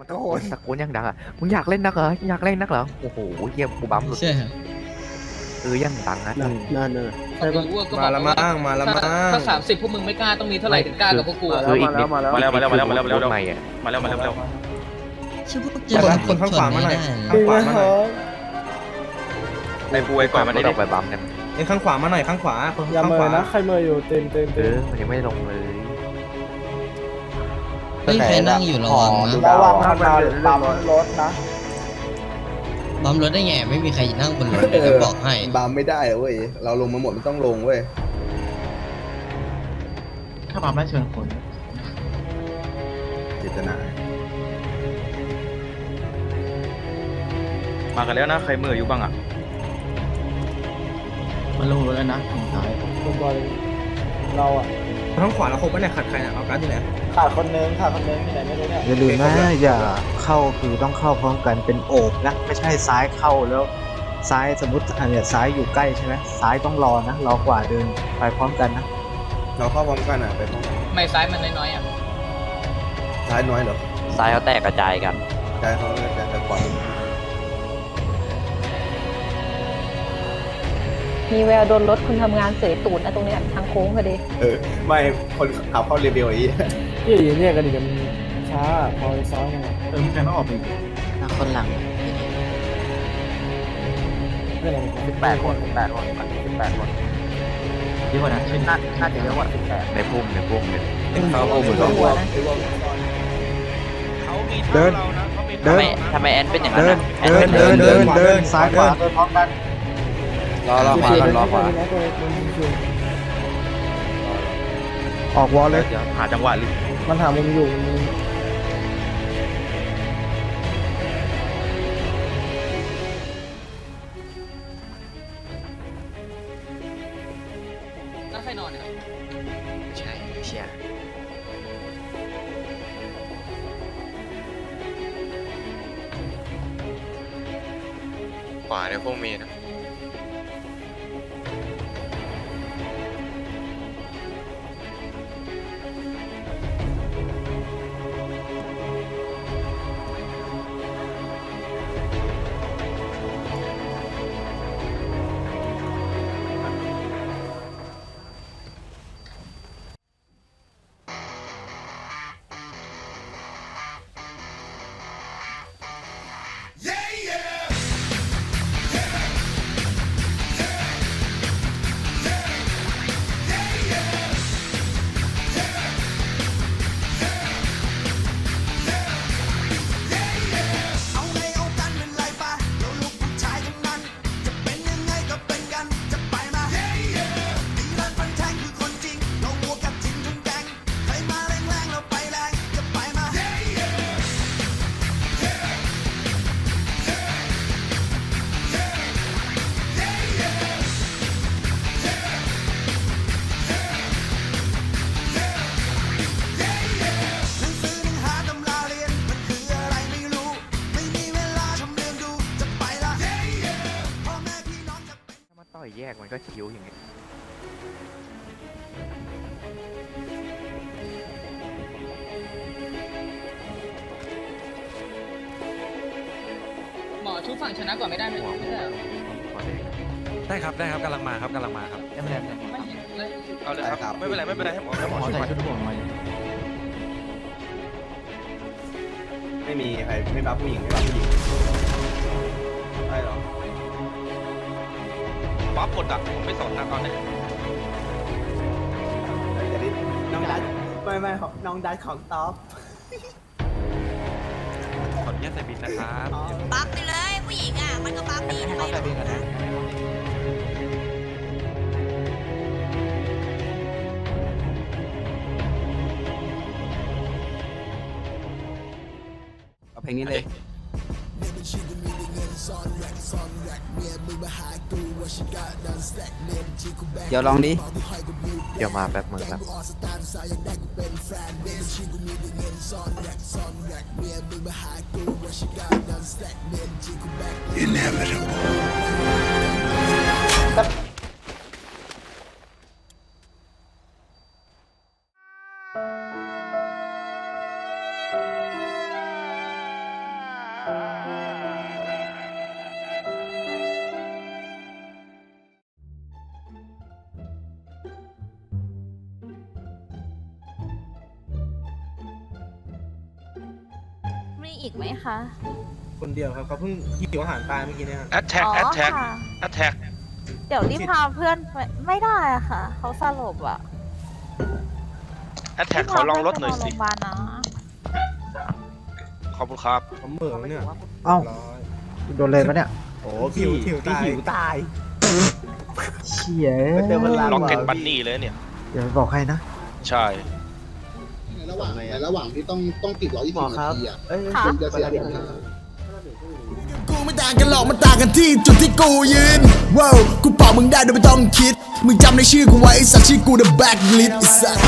ตะโกนตะโกนยังดังอะ มึงอยากเล่นนักเหรอ อยากเล่นนักเหรอ โอ้โหเยี่ยมกูบัมหลุดใช่ครับเออยังดังนะนั่นนั่นน่ะใช่ปะรู้ว่าก็มาละมั่งมาละมั่งถ้าสามสิบพวกมึงไม่กล้าต้องมีเท่าไหร่ถึงกล้ากับพวกกูอะคืออีกนิดมาแล้วมาแล้วมาแล้วมาแล้วมาแล้วมาแล้วใหม่อะมาแล้วมาแล้วมาแล้วชื่อพวกเดี๋ยวนะคนข้างขวามาหน่อยชข้างขวามาหน่อยไอ้ปูไอ้ก่อนมันรนี่ถดิออกไปบัมกันเอ้ยข้างขวามาหน่อยข้างขวาคนอย่าข้างเมขวายนะใครเมยอยู่เต็มเต็มเอเต็มอมันยังไม่ได้ลงเลย เฮ้ยใครนั่งอยู่ระวังนะระวังมันมาปั๊มรถนะบัมรถได้ไงไม่มีใครนั่งบนรถเดี๋ยวจะบอกให้บามไม่ได้เว้ยเราลงมาหมดมันต้องลงเว้ยถ้าปั๊มได้เชิญคนเจตนามากันแล้วนะใครมืออยู่บ้างอะมันลงรถแล้วนะฝั่งซ้ายคุณบอลเราอะ ข้างขวาเราครบปะเนี่ยขัดใครเนี่ยเอาการ์ดที่ไหนขาดคนนึงขาดคนนึงที่ไหนไม่รู้เนี่ยอย่าลืมนะอย่าเข้าคือต้องเข้าพร้อมกันเป็นโอบนะไม่ใช่ซ้ายเข้าแล้ว ซ้ายสมมติอันเนี้ยซ้ายอยู่ใกล้ใช่ไหมซ้ายต้องรอนะรอกว่าเดินไปพร้อมกันนะเราเข้าพร้อมกันอะไปพร้อมกันไม่ซ้ายมันน้อยๆอะซ้ายน้อยเหรอซ้ายเขาแตกกระจายกันซ้ายเขาจะจ มีแววโดนรถคนทำงานเสยตูดนะตรงเนี้ยทางโค้งพอดี เออไม่คนขับเข้าเรเบลไอ้ที่อยู่เนี่ยกันดิมันช้าพอซ้อนไงเออมีใครต้องออกไปอีกคนหลังไม่เป็นไรสิบแปดคนสิบแปดคนสิบแปดคนเยอะกว่านั้นใช่ไหมน่าน่าจะเยอะกว่าสิบแปดในพุ่มในพุ่มเนี่ยเขาโอ้โหหัวนะเดินเดินทำไมแอนเป็นอย่างนั้นเดินอะเดินเดินเดินเดินซ้ายขวาเดินพร้อมกัน รอรอขวาก่อนรอขวา ออกวอลเลยเดี๋ยวหาจังหวะลิมันหามุมอยู่มันแล้วใครนอนเนี่ย ใช่เชียร์ขวาเนี่ยพวกมีนะ อยแยกมันก็คิ้วอย่างเงี้ยหมอชุบฝั่งชนะก่อนไม่ได้ไหมไม่ได้เหรอได้ครับได้ครับกำลังมาครับกำลังมาครับไม่เป็นไรไม่ไม่เห็นเลยเอาเลยครับ ไม่เป็นไรไม่เป็นไรให้หมอให้หมอขอช่วยใส่ชุดผมมาไม่มีใครไม่รับผู้หญิงไม่รับผู้หญิงใช่เหรอ ปั๊บกดอะผมไม่สนนะตอนนี้จะได้น้องดัดไม่ไม่ของน้องดัดของท็อปขออนุญาตใส่บินนะครับปั๊บไปเลยผู้หญิงอะมันก็ปั๊บดีทำไมล่ะเอาเพลงนี้เลย เดี๋ยวลองดิ เดี๋ยวมาแป๊บมึงครับเมีอีกไหมคะคนเดียวครับเขาเพิ่งหิวอาหารตายเมื่อกี้เนี่ยครับแอตแทกแอตแทกค่ะ แอตแทกเดี๋ยวรีบพาเพื่อนไปไม่ได้อะค่ะ เขาสลบอะแอตแทกขอลองรถหน่อยสิ รีบพาเพื่อนไปโรงพยาบาลนะขอบคุณครับ เขาเหม่อเนี่ยเอ้า ร้อยโดนเลยปะเนี่ยโอ้หิพี่วหิวตายพี่หิวตาย เชี่ยไปเจอพลังล็อกเก็ตบันนี่เลยเนี่ย อย่าไปบอกใครนะ ใช่ ระหว่างในระหว่างที่ต้องต้องติดร้อยยี่สิบนาทีอะเอ้ยค่ะจะเสียเดี๋ยวกูไม่ต่างกันหรอกมันต่างกันที่จุดที่กูยืนว้าวกูเป่ามึงได้โดยไม่ต้องคิด มึงจำในชื่อกูไว้ไอ้สัตว์ชื่อกู The Blacklist ไอ้สัตว์